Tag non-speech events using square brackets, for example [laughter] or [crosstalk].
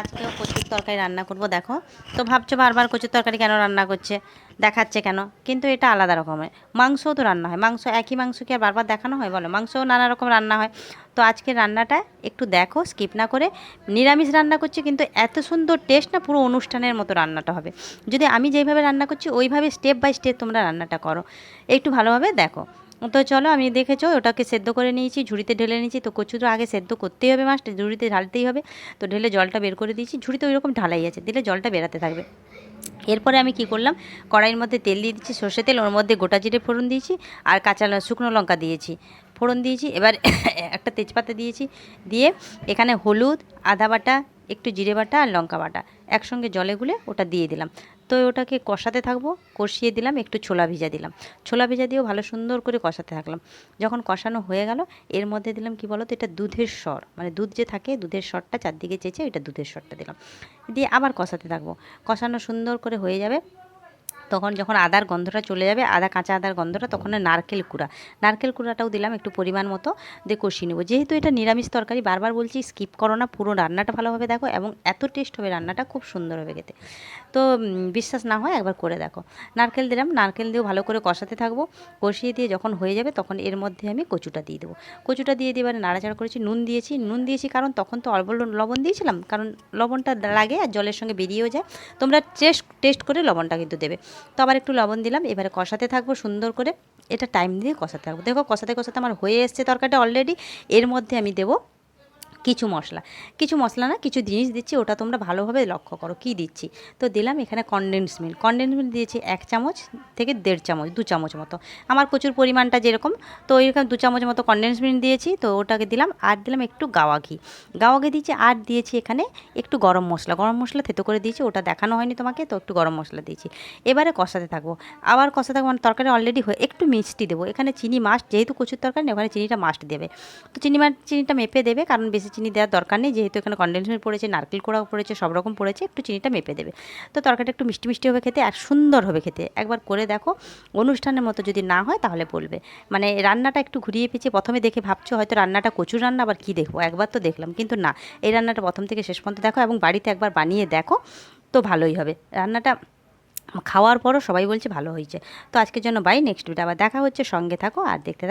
আজকেও কচুর তরকারি রান্না করব, দেখো। তো ভাবছ বারবার কচুর তরকারি কেন রান্না করছে? দেখাচ্ছে কেন? কিন্তু এটা আলাদা রকমের। মাংসও তো রান্না হয়। মাংস, একই মাংস কি আর বারবার দেখানো হয় বলো? মাংসও নানা রকম রান্না হয়। তো আজকের রান্নাটা একটু দেখো স্কিপ না করে। নিরামিষ রান্না করছি, কিন্তু এত সুন্দর টেস্ট না, পুরো অনুষ্ঠানের মতো রান্নাটা হবে। যদি আমি যেইভাবে রান্না করছি, ওইভাবে স্টেপ বাই স্টেপ তোমরা রান্নাটা করো। একটু ভালোভাবে দেখো। তো চলো আমি দেখেছ ওটাকে সেদ্ধ করে নিয়েছি, ঝুড়িতে ঢেলে নিয়েছি। তো কচু তো আগে সেদ্ধ করতেই হবে মাছটা, ঝুড়িতে ঢালতেই হবে। তো ঢেলে জলটা বের করে দিয়েছি। ঝুড়িতে ওই রকম ঢালাই আছে, দিলে জলটা বেরাতে থাকবে। এরপরে আমি কি করলাম, কড়াইয়ের মধ্যে তেল দিয়ে দিচ্ছি সর্ষে তেল, ওর মধ্যে গোটা জিরে ফোড়ন দিয়েছি, আর কাঁচা শুকনো লঙ্কা দিয়েছি। ফোড়ন দিয়েছি, এবার [coughs] একটা তেজপাতা দিয়েছি, দিয়ে এখানে হলুদ, আদা বাটা, একটু জিরে বাটা, আর লঙ্কা বাটা। একসঙ্গে জলে গুলে ওটা দিয়ে দিলাম। তো ওটাকে কষাতে থাকব। কষিয়ে দিলাম, একটু ছোলা ভিজা দিলাম। ছোলা ভিজা দিয়েও ভালো সুন্দর করে কষাতে থাকলাম। যখন কষানো হয়ে গেল, এর মধ্যে দিলাম কি বলো তো এটা দুধের স্বর। মানে দুধ যে থাকে, দুধের স্বরটা চারদিকে চেয়েছে এটা দুধের স্বরটা দিলাম। দিয়ে আবার কষাতে থাকব। কষানো সুন্দর করে হয়ে যাবে। তখন যখন আদার গন্ধটা চলে যাবে, আদা, কাঁচা আদার গন্ধটা, তখন নারকেল কুড়া। নারকেল কুড়াটাও দিলাম একটু পরিমাণ মতো দিয়ে কষিয়ে নেব। যেহেতু এটা নিরামিষ তরকারি, বারবার বলছি স্কিপ করো না, পুরো রান্নাটা ভালোভাবে দেখো এবং এত টেস্ট হবে রান্নাটা, খুব সুন্দর হবে খেতে। তো বিশ্বাস না হয় একবার করে দেখো। নারকেল দিলাম, নারকেল দিয়েও ভালো করে কষাতে থাকব। কষিয়ে দিয়ে যখন হয়ে যাবে, তখন এর মধ্যে আমি কচুটা দিয়ে দেবো। কচুটা দিয়ে দিয়ে এবারে নাড়াচাড়া করেছি, নুন দিয়েছি। নুন দিয়েছি কারণ তখন তো অল্প লবণ দিয়েছিলাম, কারণ লবণটা লাগে আর জলের সঙ্গে বেরিয়েও যায়। তোমরা টেস্ট টেস্ট করে লবণটা কিন্তু দেবে। তো আবার একটু লবণ দিলাম, এবারে কষাতে থাকব সুন্দর করে। এটা টাইম দিয়ে কষাতে থাকব। দেখো কষাতে কষাতে আমার হয়ে এসছে তরকারিটা অলরেডি এর মধ্যে আমি দেবো কিছু মশলা। কিছু মশলা না, কিছু জিনিস দিচ্ছি, ওটা তোমরা ভালোভাবে লক্ষ্য করো কি দিচ্ছি। তো দিলাম এখানে কনডেন্স মিল্ক কনডেন্স মিল্ক দিয়েছি এক চামচ থেকে দেড় চামচ, দু চামচ মতো। আমার প্রচুর পরিমাণটা যেরকম, তো ওইরকম দু চামচ মতো কনডেন্স মিল্ক দিয়েছি, তো ওটাকে দিলাম আর দিলাম একটু গাওয়া ঘি। গাওয়া ঘি দিয়েছি আর দিয়েছি এখানে একটু গরম মশলা। গরম মশলা থেতো করে দিয়েছি, ওটা দেখানো হয়নি তোমাকে, তো একটু গরম মশলা দিয়েছি। এবারে কষাতে থাকব। আবার কষাতে থাকব মানে তরকারি অলরেডি হয়ে, একটু মিষ্টি দেবো। এখানে চিনি মাস্ট যেহেতু কচুর তরকারি, ওখানে চিনিটা মাস্ট দেবে। তো চিনি চিনিটা মেপে দেবে, কারণ বেশি চিনি দেওয়ার দরকার নেই, যেহেতু এখানে কন্ডেন্সমেন্ট পড়েছে, নারকেল কোড়াও পড়েছে, সব রকম পড়েছে, একটু চিনিটা মেপে দেবে। তো তরকারিটা একটু মিষ্টি মিষ্টি হবে খেতে আর সুন্দর হবে খেতে। একবার করে দেখো, অনুষ্ঠানের মতো যদি না হয় তাহলে বলবে। মানে রান্নাটা একটু ঘুরিয়ে পেঁচিয়ে প্রথমে দেখে ভাবছ, হয়তো রান্নাটা কচুর রান্না, আবার কী দেখব? একবার তো দেখলাম, কিন্তু না। এই রান্নাটা প্রথম থেকে শেষ পর্যন্ত দেখো এবং বাড়িতে একবার বানিয়ে দেখো, তো ভালোই হবে। রান্নাটা খাওয়ার পরও সবাই বলছে ভালো হয়েছে। তো আজকের জন্য বাই নেক্সট ভিডিও আবার দেখা হচ্ছে, সঙ্গে থাকো আর দেখতে